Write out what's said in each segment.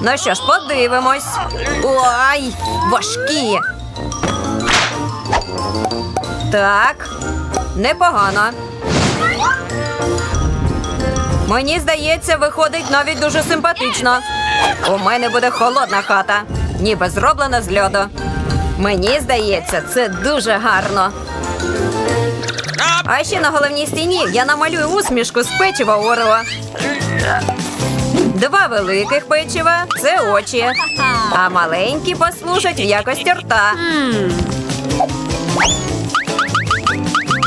Ну що ж, подивимось. Ой, важкі. Так, непогано. Мені здається, виходить навіть дуже симпатично. У мене буде холодна хата, ніби зроблена з льоду. Мені здається, це дуже гарно. А ще на головній стіні я намалюю усмішку з печива Орео. Два великих печива це очі, а маленькі послужать в якості рта.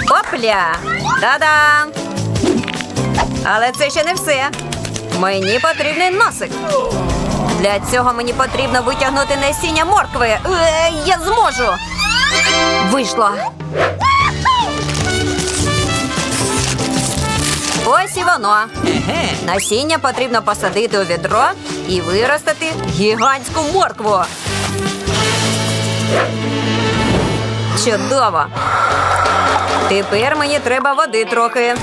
Опля! Та-дам! Але це ще не все. Мені потрібний носик. Для цього мені потрібно витягнути насіння моркви. Е, я зможу. Вийшло. Ось і воно. Насіння потрібно посадити у відро і виростити гігантську моркву. Чудово. Тепер мені треба води трохи.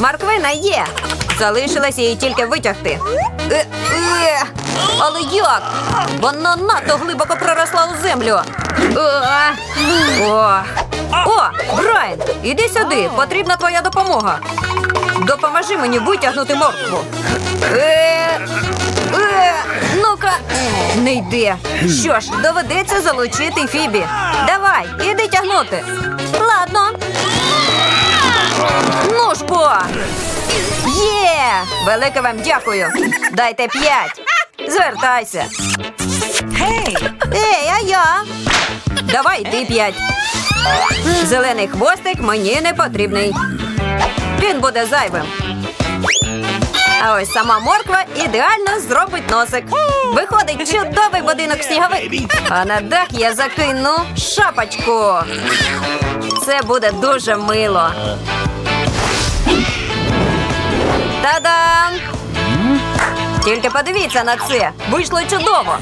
Морквина є. Залишилось її тільки витягти. Е, е, але як? Вона надто глибоко проросла у землю. Е, О, О, Брайан, іди сюди. Потрібна твоя допомога. Допоможи мені витягнути моркву. Е, е, ну-ка, не йде. Що ж, доведеться залучити Фібі. Давай, іди тягнути. Ладно. Ну ж бо. Є! Велике вам дякую. Дайте п'ять. Звертайся. Давай ти п'ять. Зелений хвостик мені не потрібний. Він буде зайвим. А ось сама морква ідеально зробить носик. Виходить чудовий будинок сніговик. А на дах я закину шапочку. Це буде дуже мило. Та-дам! Тільки подивіться на це. Вийшло чудово.